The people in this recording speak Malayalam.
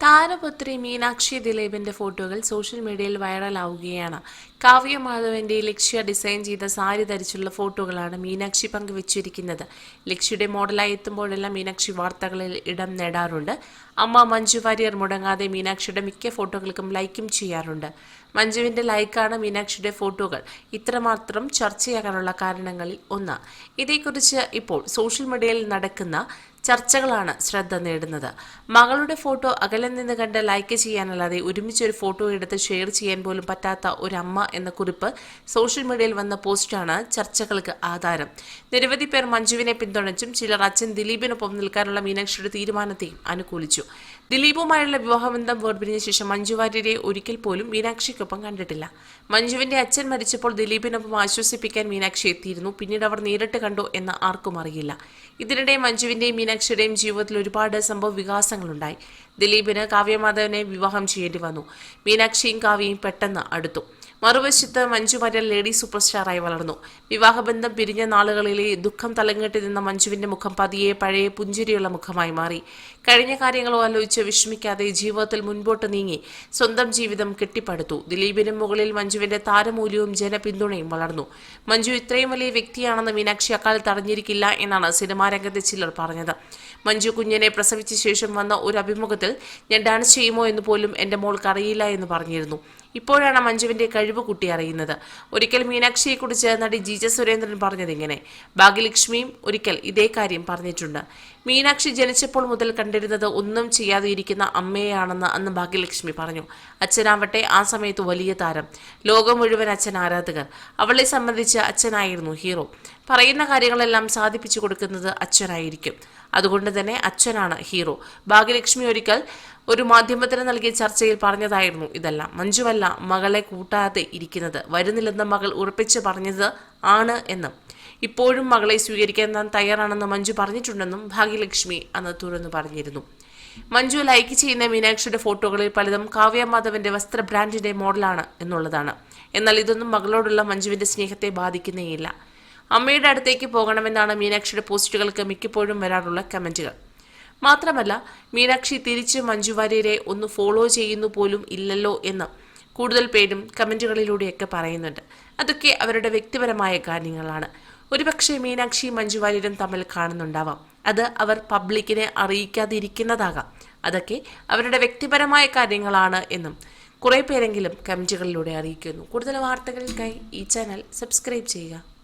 താരപുത്രി മീനാക്ഷി ദിലീപിന്റെ ഫോട്ടോകൾ സോഷ്യൽ മീഡിയയിൽ വൈറലാവുകയാണ്. കാവ്യ മാധവന്റെ ലക്ഷ്യ ഡിസൈൻ ചെയ്ത സാരി ധരിച്ചുള്ള ഫോട്ടോകളാണ് മീനാക്ഷി പങ്കുവച്ചിരിക്കുന്നത്. ലക്ഷ്യയുടെ മോഡലായി എത്തുമ്പോഴെല്ലാം മീനാക്ഷി വാർത്തകളിൽ ഇടം നേടാറുണ്ട്. അമ്മ മഞ്ജു വാര്യർ മുടങ്ങാതെ മീനാക്ഷിയുടെ മിക്ക ഫോട്ടോകൾക്കും ലൈക്കും ചെയ്യാറുണ്ട്. മഞ്ജുവിന്റെ ലൈക്കാണ് മീനാക്ഷിയുടെ ഫോട്ടോകൾ. ഇത്രമാത്രം ചർച്ചയാകാനുള്ള കാരണങ്ങളിൽ ഒന്ന്. ഇതേക്കുറിച്ച് ഇപ്പോൾ സോഷ്യൽ മീഡിയയിൽ നടക്കുന്ന ചർച്ചകളാണ് ശ്രദ്ധ നേടുന്നത്. മകളുടെ ഫോട്ടോ അകലെ നിന്ന് കണ്ട് ലൈക്ക് ചെയ്യാനല്ലാതെ ഒരുമിച്ച് ഒരു ഫോട്ടോ എടുത്ത് ഷെയർ ചെയ്യാൻ പോലും പറ്റാത്ത ഒരു അമ്മ എന്ന കുറിപ്പ് സോഷ്യൽ മീഡിയയിൽ വന്ന പോസ്റ്റാണ് ചർച്ചകൾക്ക് ആധാരം. നിരവധി പേർ മഞ്ജുവിനെ പിന്തുണച്ചും ചിലർ അച്ഛൻ ദിലീപിനൊപ്പം നിൽക്കാനുള്ള മീനാക്ഷിയുടെ തീരുമാനത്തെയും അനുകൂലിച്ചു. ദിലീപുമായുള്ള വിവാഹബന്ധം വേർപിരിഞ്ഞ ശേഷം മഞ്ജു വാര്യരെ ഒരിക്കൽ പോലും മീനാക്ഷിക്കൊപ്പം കണ്ടിട്ടില്ല. മഞ്ജുവിന്റെ അച്ഛൻ മരിച്ചപ്പോൾ ദിലീപിനൊപ്പം ആശ്വസിപ്പിക്കാൻ മീനാക്ഷി എത്തിയിരുന്നു. പിന്നീട് അവർ നേരിട്ട് കണ്ടോ എന്ന് ആർക്കും അറിയില്ല. ഇതിനിടെ മഞ്ജുവിന്റെയും മീനാക്ഷിയുടെയും ജീവിതത്തിൽ ഒരുപാട് സംഭവ വികാസങ്ങളുണ്ടായി. ദിലീപിന് കാവ്യമാധവനെ വിവാഹം ചെയ്യേണ്ടി വന്നു. മീനാക്ഷിയും കാവ്യയും പെട്ടെന്ന് അടുത്തു. മറുവശത്ത് മഞ്ജു വാര്യർ ലേഡി സൂപ്പർ സ്റ്റാറായി വളർന്നു. വിവാഹബന്ധം പിരിഞ്ഞ നാളുകളിലെ ദുഃഖം തലങ്ങെട്ടി നിന്ന മഞ്ജുവിന്റെ മുഖം പതിയെ പഴയ പുഞ്ചിരിയുള്ള മുഖമായി മാറി. കഴിഞ്ഞ കാര്യങ്ങളോ ആലോചിച്ച് വിഷമിക്കാതെ ജീവിതത്തിൽ മുൻപോട്ട് നീങ്ങി സ്വന്തം ജീവിതം കെട്ടിപ്പടുത്തു. ദിലീപിനും മുകളിൽ മഞ്ജുവിന്റെ താരമൂല്യവും ജനപിന്തുണയും വളർന്നു. മഞ്ജു ഇത്രയും വലിയ വ്യക്തിയാണെന്ന് മീനാക്ഷി അക്കാലത്ത് അറിഞ്ഞിരിക്കില്ല എന്നാണ് സിനിമാ രംഗത്തെ ചിലർ പറഞ്ഞത്. മഞ്ജു കുഞ്ഞിനെ പ്രസവിച്ച ശേഷം വന്ന ഒരു അഭിമുഖത്തിൽ ഞാൻ ഡാൻസ് ചെയ്യുമോ എന്ന് പോലും എന്റെ മോൾക്ക് അറിയില്ല എന്ന് പറഞ്ഞിരുന്നു. ഇപ്പോഴാണ് മഞ്ജുവിന്റെ കഴിവ് കുട്ടി അറിയുന്നത്. ഒരിക്കൽ മീനാക്ഷിയെക്കുറിച്ച് നടി ജീജ സുരേന്ദ്രൻ പറഞ്ഞത് ഇങ്ങനെ. ഭാഗ്യലക്ഷ്മിയും ഒരിക്കൽ ഇതേ കാര്യം പറഞ്ഞിട്ടുണ്ട്. മീനാക്ഷി ജനിച്ചപ്പോൾ മുതൽ കണ്ടിരുന്നത് ഒന്നും ചെയ്യാതെ ഇരിക്കുന്ന അമ്മയാണെന്ന് അന്ന് ഭാഗ്യലക്ഷ്മി പറഞ്ഞു. അച്ഛനാവട്ടെ ആ സമയത്ത് വലിയ താരം. ലോകം മുഴുവൻ അച്ഛൻ ആരാധകർ. അവളെ സംബന്ധിച്ച് അച്ഛനായിരുന്നു ഹീറോ. പറയുന്ന കാര്യങ്ങളെല്ലാം സാധിപ്പിച്ചു കൊടുക്കുന്നത് അച്ഛനായിരിക്കും. അതുകൊണ്ട് തന്നെ അച്ഛനാണ് ഹീറോ. ഭാഗ്യലക്ഷ്മി ഒരിക്കൽ ഒരു മാധ്യമത്തിന് നൽകിയ ചർച്ചയിൽ പറഞ്ഞതായിരുന്നു ഇതെല്ലാം. മഞ്ജുവല്ല മകളെ കൂട്ടാതെ ഇരിക്കുന്നത്. വരുന്നില്ലെന്ന് മകൾ ഉറപ്പിച്ച് പറഞ്ഞത് ആണ് എന്നും ഇപ്പോഴും മകളെ സ്വീകരിക്കാൻ താൻ തയ്യാറാണെന്ന് മഞ്ജു പറഞ്ഞിട്ടുണ്ടെന്നും ഭാഗ്യലക്ഷ്മി അന്ന് തുറന്നു പറഞ്ഞിരുന്നു. മഞ്ജു ലൈക്ക് ചെയ്യുന്ന മീനാക്ഷിയുടെ ഫോട്ടോകളിൽ പലതും കാവ്യ മാധവന്റെ വസ്ത്ര ബ്രാൻഡിന്റെ മോഡലാണ് എന്നുള്ളതാണ്. എന്നാൽ ഇതൊന്നും മകളോടുള്ള മഞ്ജുവിന്റെ സ്നേഹത്തെ ബാധിക്കുന്നേയില്ല. അമ്മയുടെ അടുത്തേക്ക് പോകണമെന്നാണ് മീനാക്ഷിയുടെ പോസ്റ്റുകൾക്ക് മിക്കപ്പോഴും വരാറുള്ള കമന്റുകൾ. മാത്രമല്ല മീനാക്ഷി തിരിച്ച് മഞ്ജു വാര്യരെ ഒന്ന് ഫോളോ ചെയ്യുന്നു പോലും ഇല്ലല്ലോ എന്ന് കൂടുതൽ പേരും കമന്റുകളിലൂടെയൊക്കെ പറയുന്നുണ്ട്. അതൊക്കെ അവരുടെ വ്യക്തിപരമായ കാര്യങ്ങളാണ്. ഒരുപക്ഷെ മീനാക്ഷി മഞ്ജു വാര്യരും തമ്മിൽ കാണുന്നുണ്ടാവാം. അത് അവർ പബ്ലിക്കിനെ അറിയിക്കാതിരിക്കുന്നതാകാം. അതൊക്കെ അവരുടെ വ്യക്തിപരമായ കാര്യങ്ങളാണ് എന്നും കുറേ പേരെങ്കിലും കമന്റുകളിലൂടെ അറിയിക്കുന്നു. കൂടുതൽ വാർത്തകൾക്കായി ഈ ചാനൽ സബ്സ്ക്രൈബ് ചെയ്യുക.